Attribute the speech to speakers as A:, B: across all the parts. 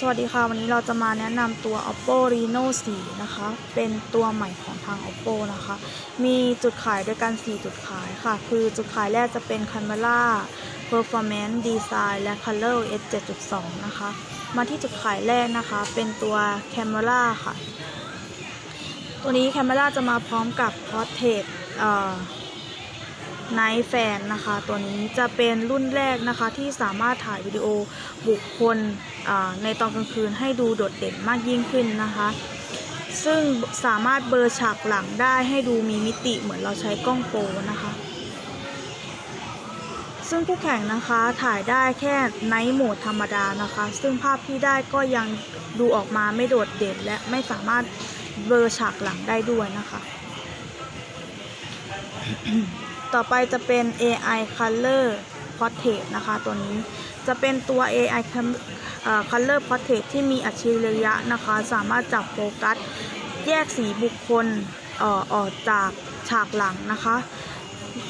A: สวัสดีค่ะ วันนี้เราจะมาแนะนำตัว oppo reno 4 นะคะ เป็นตัวใหม่ของทาง oppo นะคะ มีจุดขายด้วยกัน 4 จุดขายค่ะ คือจุดขายแรกจะเป็น camera performance design และ color s 7.2 นะคะ มาที่จุดขายแรกนะคะ เป็นตัว camera ค่ะ ตัวนี้ camera จะมาพร้อมกับ portrait เอ่อ ไนท์แฟนนะคะตัวนี้จะเป็นรุ่นแรกนะคะที่สามารถถ่ายวิดีโอบุคคลในตอนกลางคืนให้ดูโดดเด่นมากยิ่งขึ้นนะคะ ซึ่งสามารถเบลอร์ฉากหลังได้ให้ดูมีมิติเหมือนเราใช้กล้องโปรนะคะซึ่งผู้แข่งนะคะถ่ายได้แค่ไนท์โหมดธรรมดานะคะ ซึ่งภาพที่ได้ก็ยังดูออกมาไม่โดดเด่นและไม่สามารถเบลอร์ฉากหลังได้ด้วยนะคะ ต่อไปจะเป็น AI Color Portrait นะคะ ตัวนี้จะเป็นตัว AI Color Portrait ที่มีอัจฉริยะนะคะ สามารถจับโฟกัส แยกสีบุคคลออกจากฉากหลังนะคะ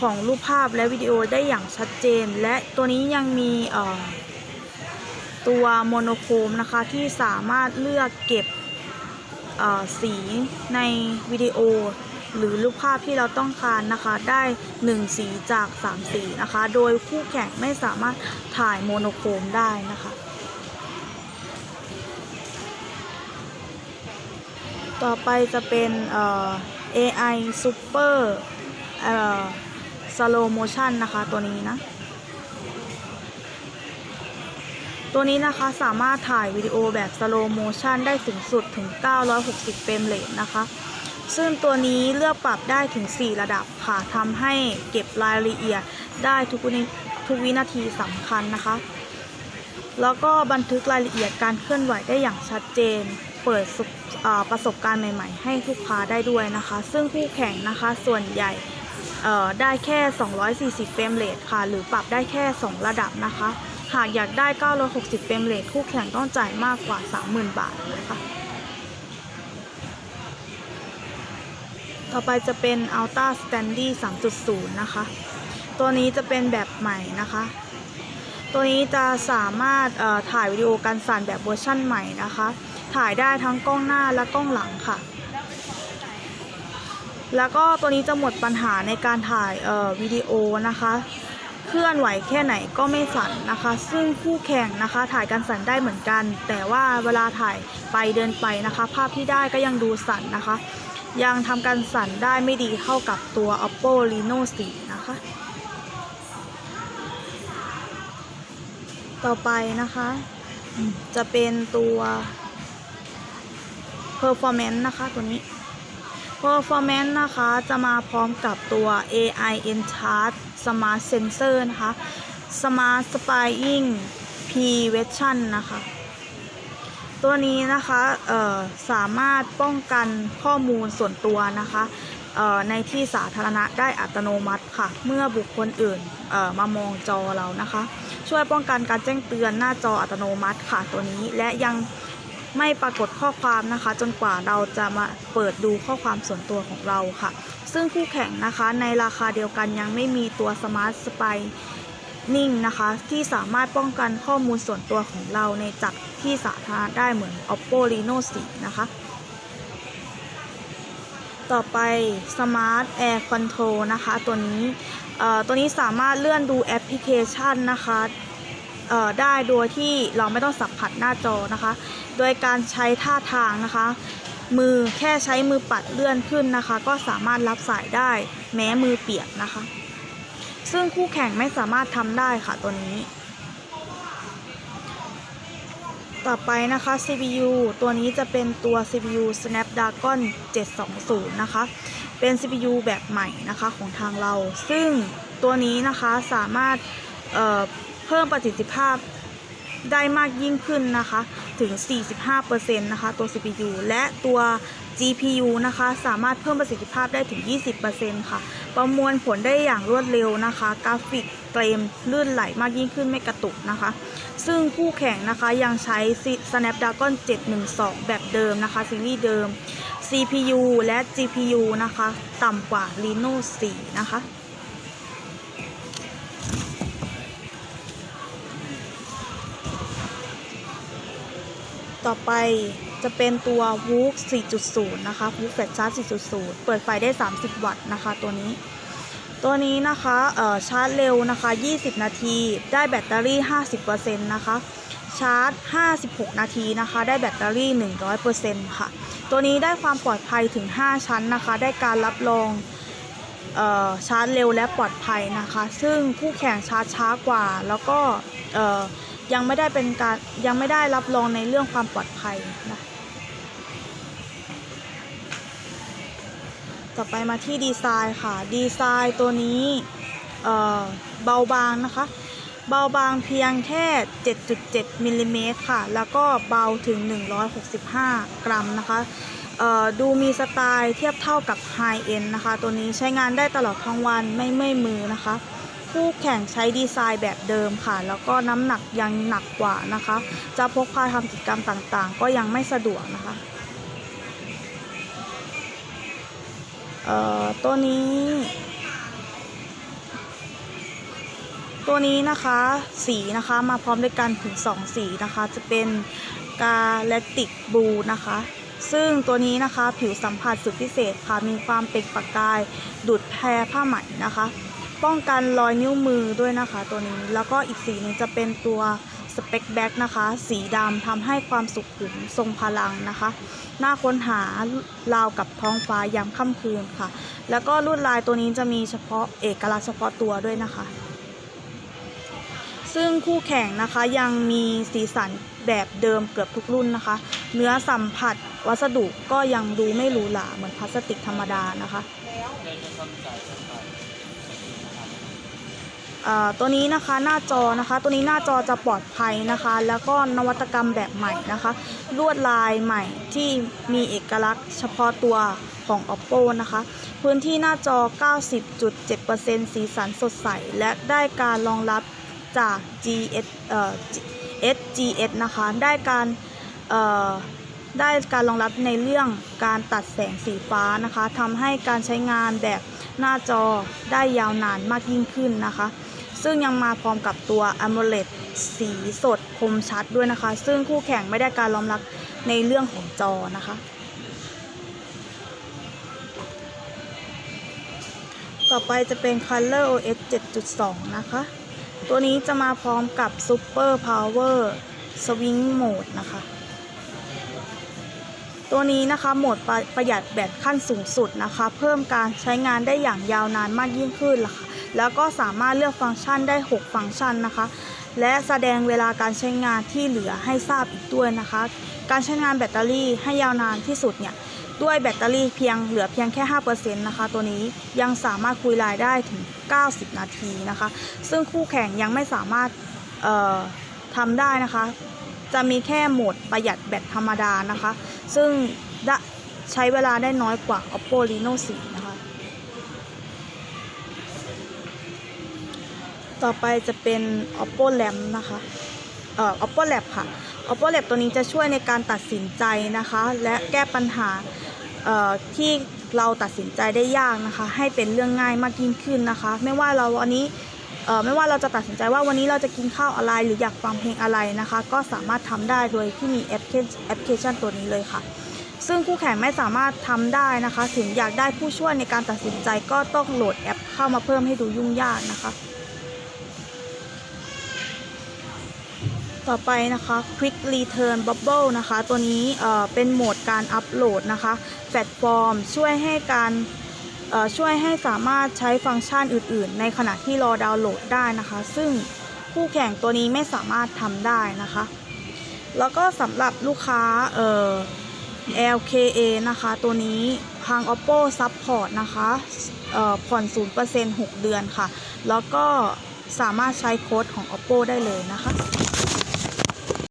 A: ของรูปภาพและวิดีโอได้อย่างชัดเจน และตัวนี้ยังมีตัวโมโนโครมนะคะที่สามารถเลือกเก็บสีในวิดีโอ หรือรูปภาพที่เราต้องการนะคะได้ 1 สีจาก 3 สีนะคะ โดยคู่แข่งไม่สามารถถ่ายโมโนโครมได้นะคะ ต่อไปจะเป็นเอ่อ AI Super เอ่อ Slow Motion นะคะตัวนี้นะตัวนี้นะคะสามารถถ่ายวิดีโอแบบ Slow Motion ได้สูงสุดถึง 960 เฟรมเรทนะคะ ซึ่งตัวนี้เลือกปรับได้ถึง 4 ระดับค่ะทำให้เก็บรายละเอียดได้ทุกวินาทุกวินาทีสำคัญนะคะ แล้วก็บันทึกรายละเอียดการเคลื่อนไหวได้อย่างชัดเจน เปิดประสบการณ์ใหม่ๆ ให้ลูกค้าได้ด้วยนะคะ ซึ่งคู่แข่งนะคะส่วนใหญ่ได้แค่ 240 เฟรมเรทค่ะ หรือปรับได้แค่ 2 ระดับนะคะ หากอยากได้ 960 เฟรมเรทคู่แข่งต้องจ่ายมากกว่า 30,000 บาทนะคะ ต่อไปจะเป็น Ultra Standy 3.0 นะคะ ตัวนี้จะเป็นแบบใหม่นะคะ ตัวนี้จะสามารถถ่ายวิดีโอการสั่นแบบเวอร์ชั่นใหม่นะคะ ถ่ายได้ทั้งกล้องหน้าและกล้องหลังค่ะ แล้วก็ตัวนี้จะหมดปัญหาในการถ่ายวิดีโอนะคะ เคลื่อนไหวแค่ไหนก็ไม่สั่นนะคะ ซึ่งคู่แข่งนะคะถ่ายการสั่นได้เหมือนกัน แต่ว่าเวลาถ่ายไปเดินไปนะคะ ภาพที่ได้ก็ยังดูสั่นนะคะ ยังทำการสั่นได้ไม่ดีเท่ากับตัว oppo reno 4 นะคะ ต่อไปนะคะ จะเป็นตัว performance นะคะ ตัวนี้ performance นะคะ จะมาพร้อมกับตัว AI Enchant Smart Sensor นะคะ Smart Spying P Version นะคะ ตัวนี้นะคะเอ่อสามารถป้องกันข้อมูลส่วนตัวนะคะเอ่อในที่สาธารณะได้อัตโนมัติค่ะ เมื่อบุคคลอื่นเอ่อมามองจอเรานะคะ ช่วยป้องกันการแจ้งเตือนหน้าจออัตโนมัติค่ะตัวนี้และยังไม่ปรากฏข้อความนะคะ จนกว่าเราจะมาเปิดดูข้อความส่วนตัวของเราค่ะ ซึ่งคู่แข่งนะคะในราคาเดียวกันยังไม่มีตัว Smart Spy นิ่งนะคะ ที่สามารถป้องกันข้อมูลส่วนตัวของเราในจากที่สาธารณะได้เหมือน oppo reno 4 นะคะ ต่อไป smart air control นะคะ ตัวนี้ตัวนี้สามารถเลื่อนดูแอปพลิเคชันนะคะได้โดยที่เราไม่ต้องสัมผัสหน้าจอนะคะ โดยการใช้ท่าทางนะคะ มือแค่ใช้มือปัดเลื่อนขึ้นนะคะ ก็สามารถรับสายได้แม้มือเปียกนะคะ ซึ่งคู่แข่งไม่สามารถทำได้ค่ะตัวนี้ ต่อไปนะคะ CPU ตัวนี้จะเป็นตัว CPU Snapdragon 720 นะคะ เป็น CPU แบบใหม่นะคะของทางเรา ซึ่งตัวนี้นะคะสามารถเเพิ่มประสิทธิภาพได้มากยิ่งขึ้นนะคะ ถึง 45%นะคะตัว CPU และตัว GPU นะคะ สามารถเพิ่มประสิทธิภาพได้ถึง 20%ค่ะ ประมวลผลได้อย่างรวดเร็วนะคะ กราฟิกเกรมลื่นไหลมากยิ่งขึ้นไม่กระตุกนะคะ ซึ่งคู่แข่งนะคะยังใช้ Snapdragon 712 แบบเดิมนะคะ ซีรีส์เดิม CPU และ GPU นะคะ ต่ำกว่า Reno 4 นะคะ ต่อไปจะเป็นตัว WOOK 4.0 นะคะ WOOK Flash Charge 4.0 เปิดไฟได้ 30 วัตต์นะคะ ตัวนี้ ตัวนี้นะคะเอ่อชาร์จเร็วนะคะ 20 นาที ได้แบตเตอรี่ 50%นะคะ ชาร์จ 56 นาทีนะคะ ได้แบตเตอรี่ 100%ค่ะ ตัวนี้ได้ความปลอดภัยถึง 5 ชั้นนะคะ ได้การรับรองเอ่อชาร์จเร็วและปลอดภัยนะคะ ซึ่งคู่แข่งชาร์จช้ากว่า แล้วก็ ยังไม่ได้เป็นการยังไม่ได้รับรองในเรื่องความปลอดภัยนะต่อไปมาที่ดีไซน์ค่ะ ดีไซน์ตัวนี้เเบาบางนะคะ เบาบางเพียงแค่ 7.7มิลลิเมตรค่ะ แล้วก็เบาถึง 165 กรัมนะคะดูมีสไตล์เทียบเท่ากับไฮเอ็นนะคะ ตัวนี้ใช้งานได้ตลอดทั้งวันไม่เมื่อยมือนะคะ คู่แข่งใช้ดีไซน์แบบเดิมค่ะ แล้วก็น้ำหนักยังหนักกว่านะคะ จะพกพาทำกิจกรรมต่างๆ ก็ยังไม่สะดวกนะคะเอ่อตัวนี้ ตัวนี้นะคะสีนะคะมาพร้อมด้วยกันถึง 2 สีนะคะ จะเป็นกาแลติกบูนะคะ ซึ่งตัวนี้นะคะผิวสัมผัสสุดพิเศษค่ะ มีความเป็นประกายดูดแพรผ้าไหมนะคะ ป้องกันรอยนิ้วมือด้วยนะคะตัวนี้ แล้วก็อีกสีหนึงจะเป็นตัวสเปกแบ็กนะคะ สีดำทำให้ความสุขุมทรงพลังนะคะ หน่าค้นหาราวกับท้องฟ้ายามค่ำคืนค่ะ แล้วก็ลวดลายตัวนี้จะมีเฉพาะเอกลักษณ์เฉพาะตัวด้วยนะคะ ซึ่งคู่แข่งนะคะยังมีสีสันแบบเดิมเกือบทุกรุ่นนะคะ เนื้อสัมผัสวัสดุก็ยังดูไม่หรูหราเหมือนพลาสติกธรรมดานะคะ ตัวนี้นะคะหน้าจอนะคะ ตัวนี้หน้าจอจะปลอดภัยนะคะ แล้วก็นวัตกรรมแบบใหม่นะคะ ลวดลายใหม่ที่มีเอกลักษณ์เฉพาะตัวของ oppo นะคะ พื้นที่หน้าจอ 90.7%สีสันสดใส และได้การรองรับจาก GS เอ่อ SGS นะคะ ได้การเอ่อ ได้การรองรับในเรื่องการตัดแสงสีฟ้านะคะทำให้การใช้งานแบบหน้าจอได้ยาวนานมากยิ่งขึ้นนะคะ ซึ่งยังมาพร้อมกับตัว AMOLED สีสดคมชัดด้วยนะคะ ซึ่งคู่แข่งไม่ได้การรองรับในเรื่องของจอนะคะ ต่อไปจะเป็น Color OS 7.2 นะคะ ตัวนี้จะมาพร้อมกับ Super Power Swing Mode นะคะ ตัวนี้นะคะโหมดประประหยัดแบตขั้นสูงสุดนะคะ เพิ่มการใช้งานได้อย่างยาวนานมากยิ่งขึ้นล่ะค่ะแล้วก็สามารถเลือกฟังก์ชันได้ 6 ฟังก์ชันนะคะ และแสดงเวลาการใช้งานที่เหลือให้ทราบอีกด้วยนะคะ การใช้งานแบตเตอรี่ให้ยาวนานที่สุดเนี่ยด้วยแบตเตอรี่เพียงเหลือเพียงแค่ 5%นะคะ ตัวนี้ยังสามารถคุยไลน์ได้ถึง 90 นาทีนะคะ ซึ่งคู่แข่งยังไม่สามารถทำได้นะคะ จะมีแค่โหมดประหยัดแบตธรรมดานะคะ ซึ่งใช้เวลาได้น้อยกว่า oppo reno 4 นะคะ ต่อไปจะเป็น oppo Lam นะคะเอ่อ oppo lab ค่ะ oppo lab ตัวนี้จะช่วยในการตัดสินใจนะคะ และแก้ปัญหาเอ่อที่เราตัดสินใจได้ยากนะคะ ให้เป็นเรื่องง่ายมากยิ่งขึ้นนะคะ ไม่ว่าเราวันนี้ ไม่ว่าเราจะตัดสินใจว่าวันนี้เราจะกินข้าวอะไรหรืออยากฟังเพลงอะไรนะคะ ก็สามารถทำได้โดยที่มีแอปเคแอปพลิเคชันตัวนี้เลยค่ะ ซึ่งคู่แข่งไม่สามารถทำได้นะคะ ถึงอยากได้ผู้ช่วยในการตัดสินใจก็ต้องโหลดแอปเข้ามาเพิ่มให้ดูยุ่งยากนะคะ ต่อไปนะคะ Quick Return Bubble นะคะ ตัวนี้เเป็นโหมดการอัปโหลดนะคะแพลตฟอร์มช่วยให้การ ช่วยให้สามารถใช้ฟังก์ชันอื่น ๆ ในขณะที่รอดาวน์โหลดได้นะคะ ซึ่งคู่แข่งตัวนี้ไม่สามารถทำได้นะคะ แล้วก็สำหรับลูกค้าเอ่อ LKA นะคะ ตัวนี้ทาง oppo support นะคะเอ่อผ่อน 0% 6 เดือนค่ะ แล้วก็สามารถใช้โค้ดของ oppo ได้เลยนะคะ